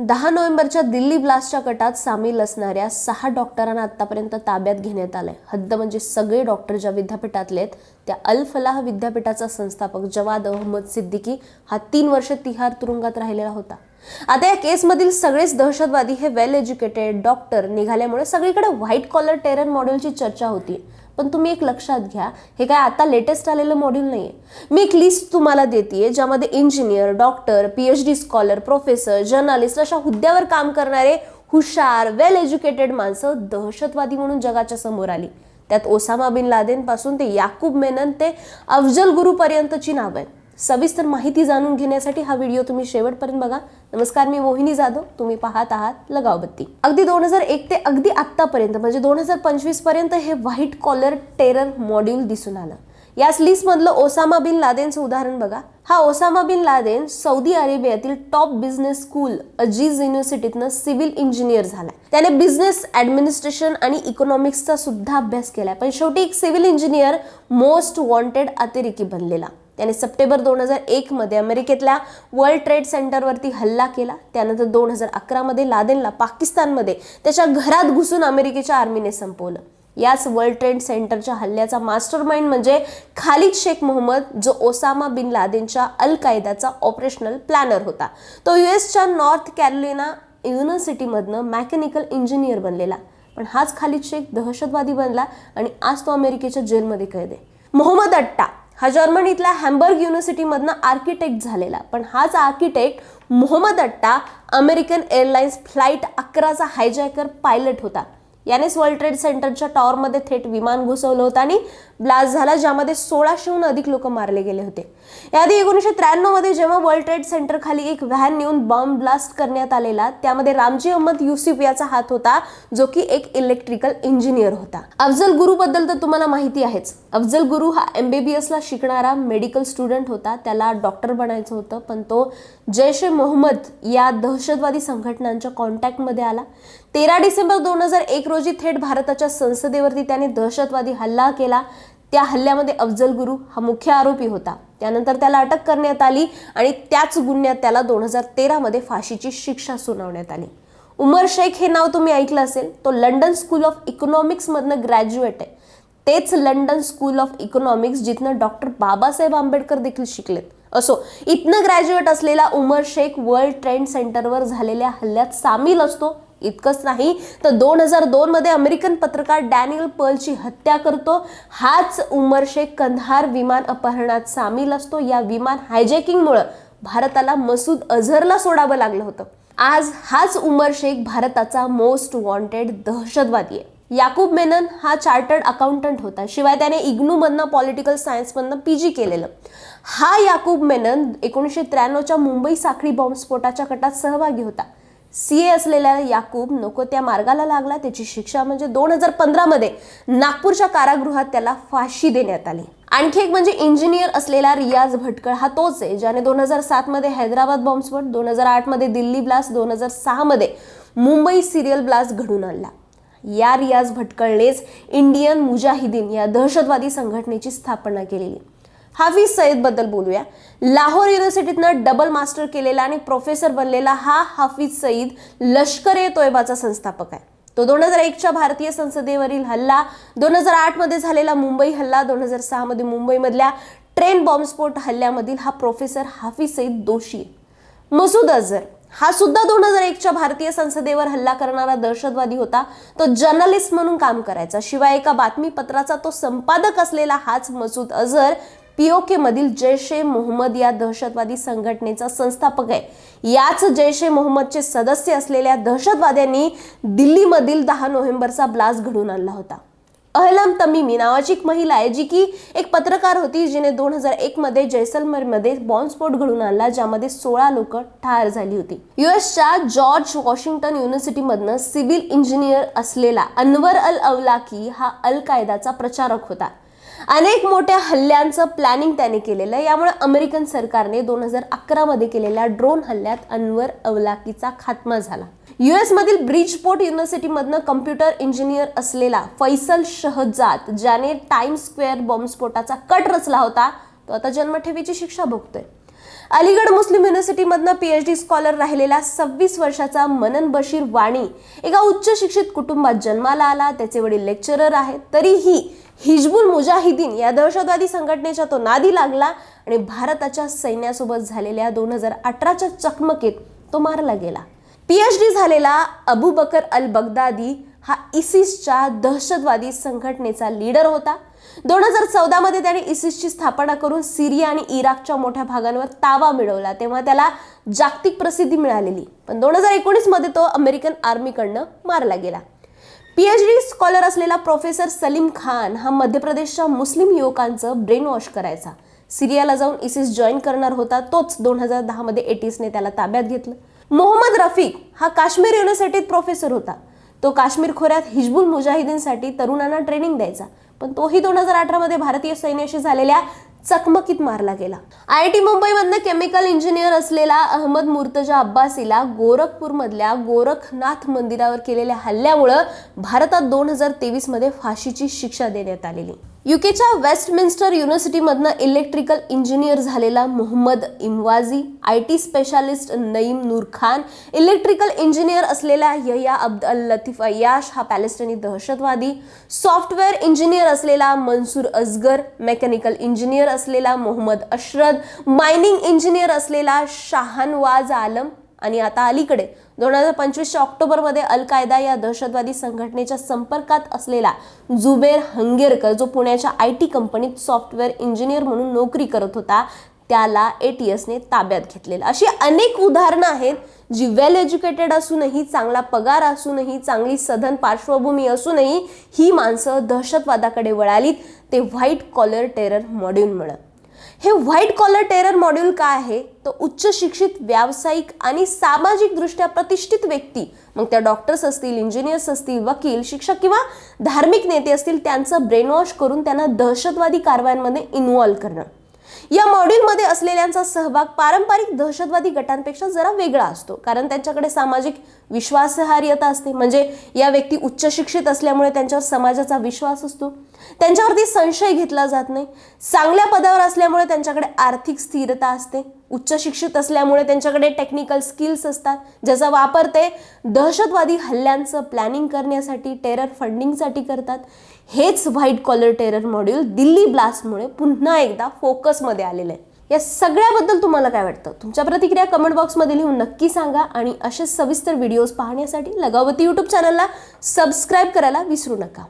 दहा नोव्हेंबरच्या दिल्ली ब्लास्टच्या गटात सामील असणाऱ्या सहा डॉक्टरांना आतापर्यंत ताब्यात घेण्यात आलंय. हद्द म्हणजे सगळे डॉक्टर ज्या विद्यापीठातले आहेत त्या अल फलाह विद्यापीठाचा संस्थापक जवाद अहमद सिद्दीकी हा तीन वर्ष तिहार तुरुंगात राहिलेला होता. आता या केसमधील सगळेच दहशतवादी हे वेल एज्युकेटेड डॉक्टर निघाल्यामुळे सगळीकडे व्हाईट कॉलर टेरर मॉडेलची चर्चा होती पण तुम्ही एक लक्षात घ्या हे काय आता लेटेस्ट आलेलं मॉड्यूल नाही आहे मी एक लिस्ट तुम्हाला देते ज्यामध्ये engineer doctor P H D scholar professor journalist अशा हुद्द्यावर काम करणारे हुशार वेल एज्युकेटेड माणसं दहशतवादी म्हणून जगाच्या समोर आली. त्यात ओसामा बिन लादेनपासून ते याकूब मेनन ते अफजल गुरुपर्यंतची नावं आहेत. सविस्तर माहिती जाणून घेण्यासाठी हा व्हिडिओ तुम्ही शेवटपर्यंत बघा. नमस्कार मी मोहिनी जाधव. तुम्ही पाहत आहात लगावबत्ती. अगदी दोन हजार एक ते अगदी आत्तापर्यंत म्हणजे दोन हजार पंचवीसपर्यंत हे व्हाईट कॉलर टेरर मॉड्यूल दिसून आलं. याच लिस्टमधलं ओसामा बिन लादेनचं उदाहरण बघा. हा ओसामा बिन लादेन सौदी अरेबियातील टॉप बिझनेस स्कूल अजीज युनिव्हर्सिटीतनं सिव्हिल इंजिनियर झालाय. त्याने बिझनेस ॲडमिनिस्ट्रेशन आणि इकॉनॉमिक्सचा सुद्धा अभ्यास केलाय. पण शेवटी एक सिव्हिल इंजिनियर मोस्ट वॉन्टेड अतिरेकी बनलेला. त्याने सप्टेंबर दोन हजार एकमध्ये अमेरिकेतल्या वर्ल्ड ट्रेड सेंटरवरती हल्ला केला. त्यानंतर दोन हजार अकरामध्ये लादेनला पाकिस्तानमध्ये त्याच्या घरात घुसून अमेरिकेच्या आर्मीने संपवलं. याच वर्ल्ड ट्रेड सेंटरच्या हल्ल्याचा मास्टर माइंड म्हणजे खालिद शेख मोहम्मद जो ओसामा बिन लादेनच्या अल कायदाचा ऑपरेशनल प्लॅनर होता. तो युएसच्या नॉर्थ कॅरोलिना युनिव्हर्सिटीमधनं मॅकॅनिकल इंजिनियर बनलेला. पण हाच खालिद शेख दहशतवादी बनला आणि आज तो अमेरिकेच्या जेलमध्ये कैद आहे. मोहम्मद अट्टा हा जर्मनीतल्या हॅम्बर्ग युनिव्हर्सिटीमधनं आर्किटेक्ट झालेला. पण हाच architect Mohamed Atta American Airlines flight अकराचा hijacker pilot होता. यानेच वर्ल्ड ट्रेड सेंटरच्या टॉवरमध्ये थेट विमान घुसवलं होतं आणि ब्लास्ट झाला ज्यामध्ये सोळाशेहून अधिक लोक मारले गेले होते. याआधी एकोणीसशे त्र्याण्णवमध्ये जेव्हा वर्ल्ड ट्रेड सेंटर खाली एक व्हॅन नेऊन बॉम्ब ब्लास्ट करण्यात आलेला त्यामध्ये रामजी अहमद युसुफ याचा हात होता जो की एक इलेक्ट्रिकल इंजिनियर होता. अफजल गुरु बद्दल तर तुम्हाला माहिती आहेच. अफजल गुरु हा एमबीबीएस ला शिकणारा मेडिकल स्टुडंट होता त्याला डॉक्टर बनायचं होतं पण तो जैश ए मोहम्मद या दहशतवादी संघटनांच्या कॉन्टॅक्टमध्ये आला. तेरा डिसेंबर दोन हजार एक रोजी थेट भारताच्या संसदेवरती त्याने दहशतवादी हल्ला केला. त्या हल्ल्यामध्ये अफजल गुरु हा मुख्य आरोपी होता. त्यानंतर त्याला अटक करण्यात आली आणि त्याच गुन्ह्यात त्याला दोन हजार तेरामध्ये फाशीची शिक्षा सुनावण्यात आली. उमर शेख हे नाव तुम्ही ऐकलं असेल तो लंडन स्कूल ऑफ इकॉनॉमिक्समधनं ग्रॅज्युएट आहे. तेच लंडन स्कूल ऑफ इकॉनॉमिक्स जिथनं डॉक्टर बाबासाहेब आंबेडकर देखील शिकलेत. असो इथनं ग्रॅज्युएट असलेला उमर शेख वर्ल्ड ट्रेड सेंटरवर झालेल्या हल्ल्यात सामील असतो इतकंच नाही तर दोन हजार दोनमध्ये अमेरिकन पत्रकार डॅनियल पर्लची हत्या करतो. हाच उमर शेख कंधार विमान अपहरणात सामील असतो. या विमान हायजॅकिंगमुळं भारताला मसूद अझहरला सोडावं लागलं होतं. आज हाच उमर शेख भारताचा मोस्ट वॉन्टेड दहशतवादी आहे. याकूब मेनन हा चार्टर्ड अकाउंटंट होता. शिवाय त्याने इग्नूमधनं पॉलिटिकल सायन्समधनं पी जी केलेलं. हा याकूब मेनन एकोणीसशे त्र्याण्णवच्या मुंबई साखळी बॉम्बस्फोटाच्या कटात सहभागी होता. सी ए असलेला याकूब नको त्या मार्गाला लागला. त्याची शिक्षा म्हणजे दोन हजार पंधरामध्ये नागपूरच्या कारागृहात त्याला फाशी देण्यात आली. आणखी एक म्हणजे इंजिनियर असलेला रियाज भटकळ हा तोच आहे ज्याने दोन हजार सातमध्ये हैदराबाद बॉम्बस्फोट दोन हजार आठमध्ये दिल्ली ब्लास्ट दोन हजार सहामध्ये मुंबई सिरियल ब्लास्ट घडून आणला. या रियाज भटकळनेच इंडियन मुजाहिदीन या दहशतवादी संघटनेची स्थापना केलेली. हाफिज सईदबद्दल बोलूया. लाहोर युनिव्हर्सिटीतनं डबल मास्टर केलेला आणि प्रोफेसर बनलेला हा हाफिज सईद लष्कर ए तोयबाचा संस्थापक आहे. तो दोन हजार एकच्या भारतीय संसदेवरील हल्ला दोन हजार आठमध्ये झालेला मुंबई हल्ला दोन हजार सहामध्ये मुंबईमधल्या ट्रेन बॉम्बस्फोट हल्ल्यामधील हा प्रोफेसर हाफिज सईद दोषी मसूद अझर हा सुद्धा दोन हजार एकच्या भारतीय संसदेवर हल्ला करणारा दहशतवादी होता. तो जर्नलिस्ट म्हणून काम करायचा. शिवाय एका बातमीपत्राचा तो संपादक असलेला हाच मसूद अझर पीओके मधील जैश ए मोहम्मद या दहशतवादी संघटनेचा संस्थापक आहे. याच जैश ए मोहम्मदचे सदस्य असलेल्या दहशतवाद्यांनी दिल्लीमधील दहा नोव्हेंबरचा ब्लास्ट घडवून आणला होता. अहलम तमीमी नावाची एक महिला आहे जी की एक पत्रकार होती जिने दोन हजार एक मध्ये जैसलमेरमध्ये बॉम्बस्फोट घडून आणला ज्यामध्ये सोळा लोक ठार झाली होती. युएसच्या जॉर्ज वॉशिंग्टन युनिव्हर्सिटीमधनं सिव्हिल इंजिनियर असलेला अनवर अल अवलाकी हा अल कायदाचा प्रचारक होता. अनेक मोठ्या हल्ल्यांचं प्लॅनिंग त्याने केलेलं आहे. यामुळे अमेरिकन सरकारने दोन हजार अकरामध्ये केलेल्या ड्रोन हल्ल्यात अनवर अवलाकीचा खात्मा झाला. युएसमधील ब्रिजपोर्ट युनिव्हर्सिटीमधनं कम्प्युटर इंजिनियर असलेला फैसल शहजाद ज्याने टाइम स्क्वेअर बॉम्बस्फोटाचा कट रचला होता तो आता जन्मठेवीची शिक्षा भोगतोय. अलीगड मुस्लिम युनिव्हर्सिटीमधनं पीएच डी स्कॉलर राहिलेला सव्वीस वर्षाचा मनन बशीर वाणी एका उच्च शिक्षित कुटुंबात जन्माला आला. त्याचे वडील लेक्चरर आहेत. तरीही हिजबुल मुजाहिदीन या दहशतवादी संघटनेच्या तो नादी लागला आणि भारताच्या सैन्यासोबत झालेल्या दोन हजार अठराच्या चकमकीत तो मारला गेला. पीएच डी झालेला अबू बकर अल बगदादी हा इसिसच्या दहशतवादी संघटनेचा लीडर होता. दोन हजार चौदामध्ये त्याने इसिसची स्थापना करून सिरिया आणि इराकच्या मोठ्या भागांवर ताबा मिळवला. तेव्हा त्याला जागतिक प्रसिद्धी मिळालेली. पण दोन हजार एकोणीसमध्ये तो अमेरिकन आर्मीकडनं मारला गेला. पीएचडी स्कॉलर असलेला प्रोफेसर सलीम खान हा मध्य प्रदेशच्या मुस्लिम युवकांचं ब्रेन वॉश करायचा. सिरियाला जाऊन इसिस जॉईन करणार होता तोच दोन हजार दहामध्ये एटीसने त्याला ताब्यात घेतलं. मोहम्मद रफीक हा काश्मीर युनिव्हर्सिटीत प्रोफेसर होता. तो काश्मीर खोऱ्यात हिजबुल मुजाहिदीनसाठी तरुणांना ट्रेनिंग द्यायचा. पण तोही दोन हजार अठरामध्ये भारतीय सैन्याशी झालेल्या चकमकीत मारला गेला. आय आय टी मुंबईमधनं केमिकल इंजिनियर असलेला अहमद मुर्तजा अब्बासीला गोरखपूरमधल्या गोरखनाथ मंदिरावर केलेल्या हल्ल्यामुळं भारतात दोन हजार तेवीसमध्ये फाशीची शिक्षा देण्यात आलेली. युकेच्या वेस्टमिन्स्टर युनिव्हर्सिटीमधनं इलेक्ट्रिकल इंजिनियर झालेला Mohammed Emwazi I T specialist Naeem Noor Khan electrical engineer असलेला यया अब्द अल लतीफ अय्याश हा पॅलेस्टिनी दहशतवादी सॉफ्टवेअर इंजिनियर असलेला मनसूर अजगर मेकॅनिकल इंजिनियर असलेला मोहम्मद अशरद मायनिंग इंजिनियर असलेला शाहनवाज आलम आणि आता अलीकडे दोन हजार पंचवीसच्या ऑक्टोबरमध्ये अल कायदा या दहशतवादी संघटनेच्या संपर्कात असलेला जुबेर हंगेरकर जो पुण्याच्या आय टी कंपनीत सॉफ्टवेअर इंजिनियर म्हणून नोकरी करत होता त्याला ए टी एसने ताब्यात घेतलेलं. अशी अनेक उदाहरणं आहेत जी वेल एज्युकेटेड असूनही चांगला पगार असूनही चांगली सधन पार्श्वभूमी असूनही ही माणसं दहशतवादाकडे वळालीत ते व्हाईट कॉलर टेरर मॉड्यूलमुळं हे व्हाईट कॉलर टेरर मॉड्यूल काय आहे? तर उच्च शिक्षित व्यावसायिक आणि सामाजिकदृष्ट्या प्रतिष्ठित व्यक्ती मग त्या डॉक्टर्स असतील इंजिनियर्स असतील वकील शिक्षक किंवा धार्मिक नेते असतील त्यांचं ब्रेनवॉश करून त्यांना दहशतवादी कारवायांमध्ये इन्व्हॉल्व्ह करणं. या मॉड्यूलमध्ये असलेल्यांचा सहभाग पारंपरिक दहशतवादी गटांपेक्षा जरा वेगळा असतो. कारण त्यांच्याकडे सामाजिक विश्वासार्हता असते. म्हणजे या व्यक्ती उच्च शिक्षित असल्यामुळे त्यांच्यावर समाजाचा विश्वास असतो. त्यांच्यावरती संशय घेतला जात नाही. चांगल्या पदावर असल्यामुळे त्यांच्याकडे आर्थिक स्थिरता असते. उच्च शिक्षित असल्यामुळे त्यांच्याकडे टेक्निकल स्किल्स असतात. ज्याचा वापर ते दहशतवादी हल्ल्यांचं प्लॅनिंग करण्यासाठी टेरर फंडिंगसाठी करतात. हेच white collar terror module Delhi ब्लास्टमुळे पुन्हा एकदा फोकसमध्ये आलेलं आहे. या सगळ्याबद्दल तुम्हाला काय वाटतं? तुमच्या प्रतिक्रिया कमेंट बॉक्समध्ये लिहून नक्की सांगा आणि असेच सविस्तर व्हिडिओज पाहण्यासाठी लगावती यूट्यूब चॅनलला सबस्क्राईब करायला विसरू नका.